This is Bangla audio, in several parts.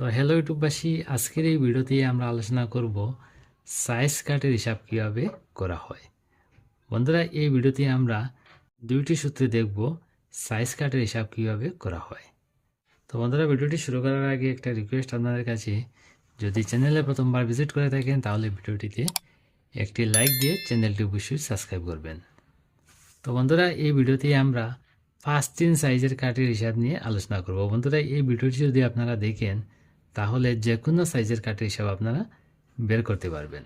তো হ্যালো ইউটিউববাসী, আজকের এই ভিডিওতে আমরা আলোচনা করব সাইজ কাটের হিসাব কীভাবে করা হয়। বন্ধুরা, এই ভিডিওতে আমরা দুইটি সূত্রে দেখব সাইজ কাটের হিসাব কীভাবে করা হয়। তো বন্ধুরা, ভিডিওটি শুরু করার আগে একটা রিকোয়েস্ট আপনাদের কাছে, যদি চ্যানেলে প্রথমবার ভিজিট করে থাকেন, তাহলে ভিডিওটিতে একটি লাইক দিয়ে চ্যানেলটি অবশ্যই সাবস্ক্রাইব করবেন। তো বন্ধুরা, এই ভিডিওতে আমরা পাঁচ তিন সাইজের কাঠের হিসাব নিয়ে আলোচনা করব। বন্ধুরা, এই ভিডিওটি যদি আপনারা দেখেন তাহলে যে কোনো সাইজের কাঠের হিসাব আপনারা বের করতে পারবেন।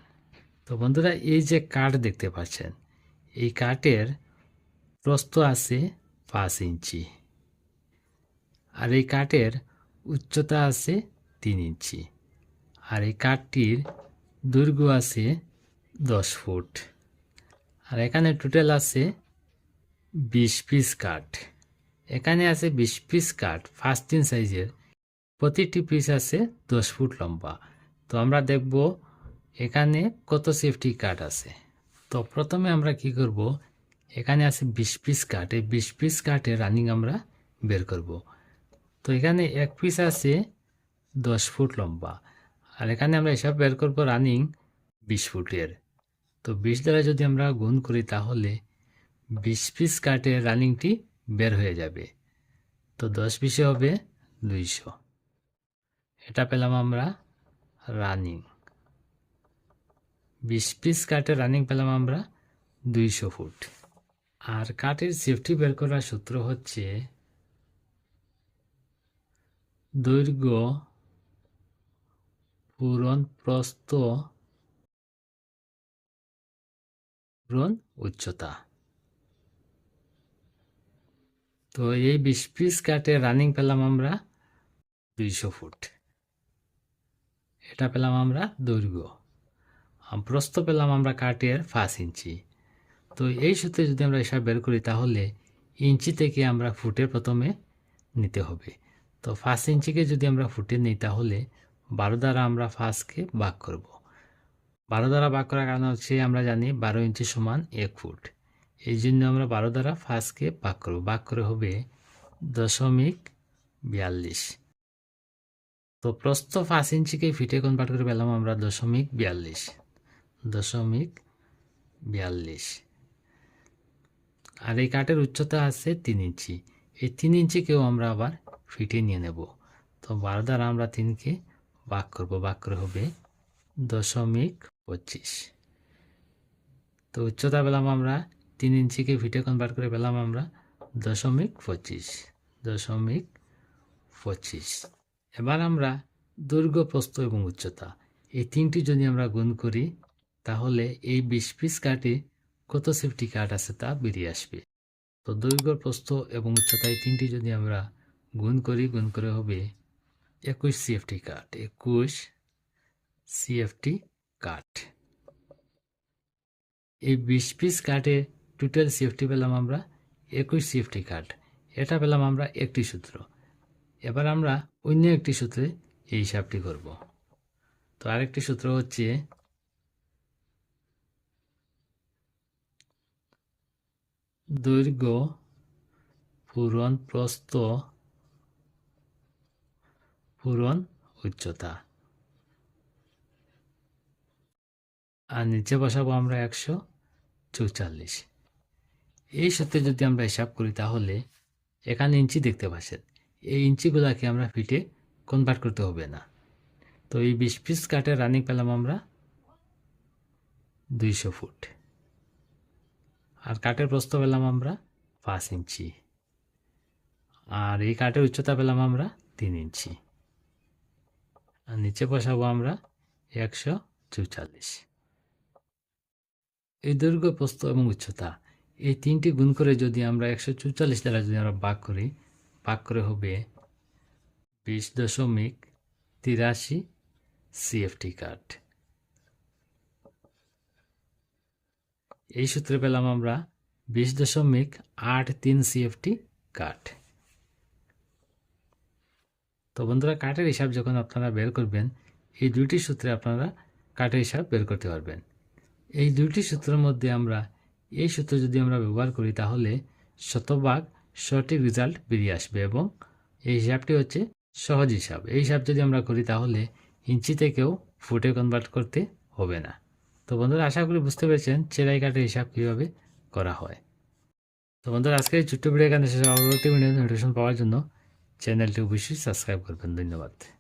তো বন্ধুরা, এই যে কাঠ দেখতে পাচ্ছেন, এই কাঠের প্রস্থ আছে পাঁচ ইঞ্চি আর এই কাঠের উচ্চতা আছে তিন ইঞ্চি আর এই কাঠটির দৈর্ঘ্য আছে দশ ফুট আর এখানে টোটাল আছে বিশ পিস কাঠ। এখানে আছে বিশ পিস কাঠ ফার্স্ট তিন সাইজের। প্রতিটি পিস আছে দশ ফুট লম্বা। তো আমরা দেখব এখানে কত সেফটি কাঠ আছে। তো প্রথমে আমরা কি করব? এখানে আছে বিশ পিস কাঠ এই বিশ পিস কাঠের রানিং আমরা বের করব। তো এখানে এক পিস আছে দশ ফুট লম্বা। আর এখানে আমরা এসব বের করব রানিং বিশ ফুটের। তো বিশ দ্বারা যদি আমরা গুণ করি তাহলে বিশ পিস কাঠের রানিংটি বের হয়ে যাবে। তো দশ বিশে হবে দুইশো। এটা পেলাম আমরা রানিং বিশ পিস কাঠের রানিং পেলাম আমরা দুইশো ফুট। আর কাঠের সেফটি বের করার সূত্র হচ্ছে দৈর্ঘ্য পূরণ প্রস্থ পূরণ উচ্চতা। তো এই বিশ পিস কাঠে রানিং পেলাম আমরা দুইশো ফুট। এটা পেলাম আমরা দৈর্ঘ্য। প্রস্থ পেলাম আমরা কাঠের পাঁচ ইঞ্চি। তো এই সূত্রে যদি আমরা এসব বের করি তাহলে ইঞ্চি থেকে আমরা ফুটে প্রথমে নিতে হবে। তো পাঁচ ইঞ্চিকে যদি আমরা ফুটে নিই তাহলে বারো দ্বারা আমরা ফার্স্টকে ভাগ করব। বারো দ্বারা ভাগ করার কারণ হচ্ছে আমরা জানি বারো ইঞ্চি সমান এক ফুট। এই জন্য আমরা বারো দ্বারা ফার্স্টকে ভাগ করব। ভাগ করে হবে দশমিক বিয়াল্লিশ। তো প্রস্থ পাঁচ ইঞ্চিকে ফিটে কনভার্ট করে পেলাম আমরা দশমিক বিয়াল্লিশ। দশমিক বিয়াল্লিশ। আর এই কাঠের উচ্চতা আছে তিন ইঞ্চি। এই তিন ইঞ্চিকেও আমরা আবার ফিটে নিয়ে নেব। তো বারো দ্বারা আমরা তিনকে ভাগ করব। ভাগ করে হবে দশমিক পঁচিশ। তো উচ্চতা পেলাম আমরা তিন ইঞ্চিকে ফিটে কনভার্ট করে পেলাম আমরা দশমিক পঁচিশ। দশমিক পঁচিশ। এবার আমরা দৈর্ঘ্য প্রস্থ এবং উচ্চতা। এই তিনটি যদি আমরা গুণ করি, তাহলে এই বিশ পিস কাঠে কত সেফটি কাঠ আছে তা বেরিয়ে আসবে। তো দৈর্ঘ্য প্রস্থ এবং উচ্চতা এই তিনটি যদি আমরা গুণ করি, গুণ করে হবে একুশ সিএফটি কাঠ একুশ সিএফটি কাঠ এই বিশ পিস কাঠে টোটাল সিএফটি পেলাম আমরা একুশ সিএফটি কাঠ এটা পেলাম আমরা একটি সূত্র। এবার আমরা অন্য একটি সূত্রে এই হিসাবটি করব। তো আরেকটি সূত্র হচ্ছে দৈর্ঘ্য পূরণ প্রস্থ পূরণ উচ্চতা। আর নিচে বসাবো আমরা একশো চৌচল্লিশ। এই সূত্রে যদি আমরা হিসাব করি তাহলে এখানে ইঞ্চি দেখতে পাচ্ছেন। এই ইঞ্চিগুলোকে আমরা ফিটে কনভার্ট করতে হবে না। তো এই বিশ পিস কাঠের রানিং পেলাম আমরা দুইশো ফুট। আর কাঠের প্রস্থ পেলাম আমরা পাঁচ ইঞ্চি। আর এই কাঠের উচ্চতা পেলাম আমরা তিন ইঞ্চি। আর নিচে বসাবো আমরা একশো চৌচল্লিশ। এই দৈর্ঘ্য, প্রস্থ এবং উচ্চতা, এই তিনটি গুণ করে যদি আমরা একশো চৌচল্লিশ দ্বারা যদি আমরা ভাগ করি ভাগ করে হবে বিশ দশমিক তিরাশি সিএফটি কাঠ এই সূত্রে পেলাম আমরা বিশ দশমিক আট তিন সিএফটি কাঠ তো বন্ধুরা কাঠের হিসাব যখন আপনারা বের করবেন, এই দুইটি সূত্রে আপনারা কাঠের হিসাব বের করতে পারবেন। এই দুইটি সূত্রের মধ্যে আমরা এই সূত্র যদি আমরা ব্যবহার করি, তাহলে শতভাগ সঠিক রেজাল্ট বেরিয়ে আসবে এবং এই হিসাবটি হচ্ছে সহজ হিসাব। এই হিসাব যদি আমরা করি তাহলে ইঞ্চি থেকেও ফুটে কনভার্ট করতে হবে না। তো বন্ধুরা, আশা করি বুঝতে পেরেছেন চেরাই কাটের হিসাব কীভাবে করা হয়। তো বন্ধুরা আজকে এই ছোট্ট ভিডিও এখানে শেষ নোটিফিকেশন পাওয়ার জন্য চ্যানেলটি অবশ্যই সাবস্ক্রাইব করবেন। ধন্যবাদ।